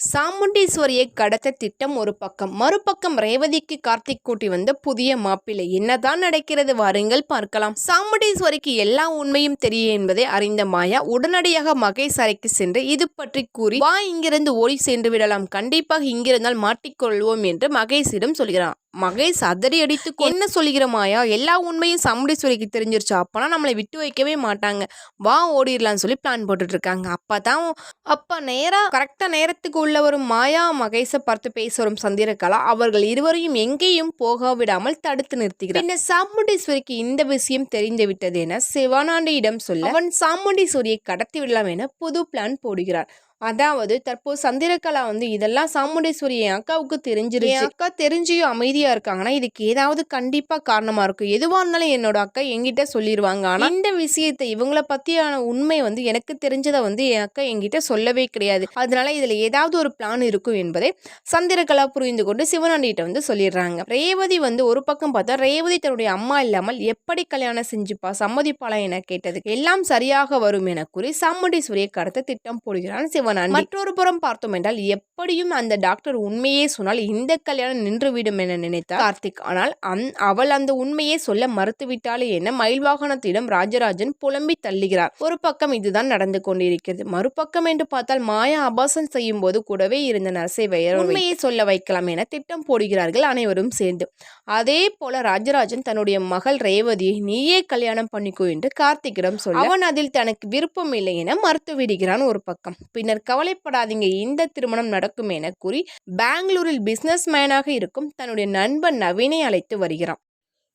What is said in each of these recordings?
சாமுண்டீஸ்வரியை கடத்த திட்டம் ஒரு பக்கம். மறுபக்கம் ரேவதிக்கு கார்த்திக் கூட்டி வந்த புதிய மாப்பிள்ளை. என்னதான் நடக்கிறது வாருங்கள் பார்க்கலாம். சாமுண்டீஸ்வரிக்கு எல்லா உண்மையும் தெரியும் என்பதை அறிந்த மாயா உடனடியாக மகேஷ் அறைக்கு சென்று இது பற்றி கூறி வா இங்கிருந்து ஓடி சென்று விடலாம். கண்டிப்பாக இங்கிருந்தால் மாட்டிக்கொள்வோம் என்று மகேஷிடம் சொல்கிறான். மகேஷ் அதறி அடித்து என்ன சொல்லுகிற மாயா? எல்லா உண்மையும் சாமுண்டீஸ்வரிக்கு தெரிஞ்சிருச்சு. அப்போனா நம்மளை விட்டு வைக்கவே மாட்டாங்க. வா ஓடிடலான்னு சொல்லி பிளான் போட்டுட்டு இருக்காங்க அப்பதான் அப்போ நேராக கரெக்டாக நேரத்துக்கு உள்ள வரும் மாயா மகேஷை பார்த்து பேச வரும் சந்திரகலா அவர்கள் இருவரையும் எங்கேயும் போக விடாமல் தடுத்து நிறுத்துகிறார். பின்னர் சாமுண்டீஸ்வரிக்கு இந்த விஷயம் தெரிந்து விட்டது என சிவனாண்டியிடம் சொல்ல அவன் சாமுண்டீஸ்வரியை கடத்தி விடலாம் என புது பிளான் போடுகிறார். அதாவது தற்போது சந்திரகலா வந்து இதெல்லாம் சாமுண்டீஸ்வரி என் அக்காவுக்கு தெரிஞ்சிருச்சு. என் அக்கா தெரிஞ்சியும் அமைதியா இருக்காங்கன்னா இதுக்கு ஏதாவது கண்டிப்பா காரணமா இருக்கும். எதுவா இருந்தாலும் என்னோட அக்கா என்கிட்ட சொல்லிடுவாங்க ஆனா இந்த விஷயத்தை இவங்கள பத்தியான உண்மை வந்து எனக்கு தெரிஞ்சதை வந்து என் அக்கா என்கிட்ட சொல்லவே கிடையாது. அதனால இதுல ஏதாவது ஒரு பிளான் இருக்கும் என்பதை சந்திரகலா புரிந்து கொண்டு சிவனாண்டிகிட்ட வந்து சொல்லிடுறாங்க. ரேவதி வந்து ஒரு பக்கம் பார்த்தா ரேவதி தன்னுடைய அம்மா இல்லாமல் எப்படி கல்யாணம் செஞ்சுப்பா சம்மதிப்பாளா என கேட்டதுக்கு எல்லாம் சரியாக வரும் என கூறி சாமுண்டீஸ்வரியை கடத்த திட்டம் போடுகிறான் சிவனாண்டி மற்றொரு புறம் பார்த்தோம் என்றால் எப்படியும் அந்த டாக்டர் உண்மையே சொன்னால் இந்த கல்யாணம் நின்றுவிடும் என நினைத்தார். கார்த்திக் ஆனால் அந்- அவள் அந்த உண்மையை சொல்ல மறுத்துவிட்டாளே என மயில்வாகனத்திடம் ராஜராஜன் புலம்பி தள்ளுகிறார். ஒரு பக்கம் இதுதான் நடந்து கொண்டிருக்கிறது. மறுபக்கம் என்று பார்த்தால் மாயா அபாசம் செய்யும் போது கூடவே இருந்த நரசைவையர் உண்மையை சொல்ல வைக்கலாம் என திட்டம் போடுகிறார்கள் அனைவரும் சேர்ந்து. அதே போல ராஜராஜன் தன்னுடைய மகள் ரேவதியை நீயே கல்யாணம் பண்ணிக்கோ என்று கார்த்திக்கிடம் சொல்ல அவன் அதில் தனக்கு விருப்பம் இல்லை என மறுத்து விடுகிறான் ஒரு பக்கம். பின்னர் கவலைப்படாதீங்க இந்த திருமணம் நடக்கும் என கூறி பெங்களூரில் பிசினஸ் மேனாக இருக்கும் தன்னுடைய நண்பன் நவீனை அழைத்து வருகிறான்.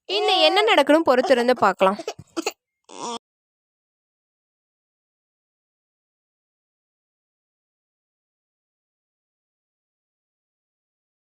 இன்னும் என்ன நடக்கணும் பொறுத்திருந்து பார்க்கலாம்.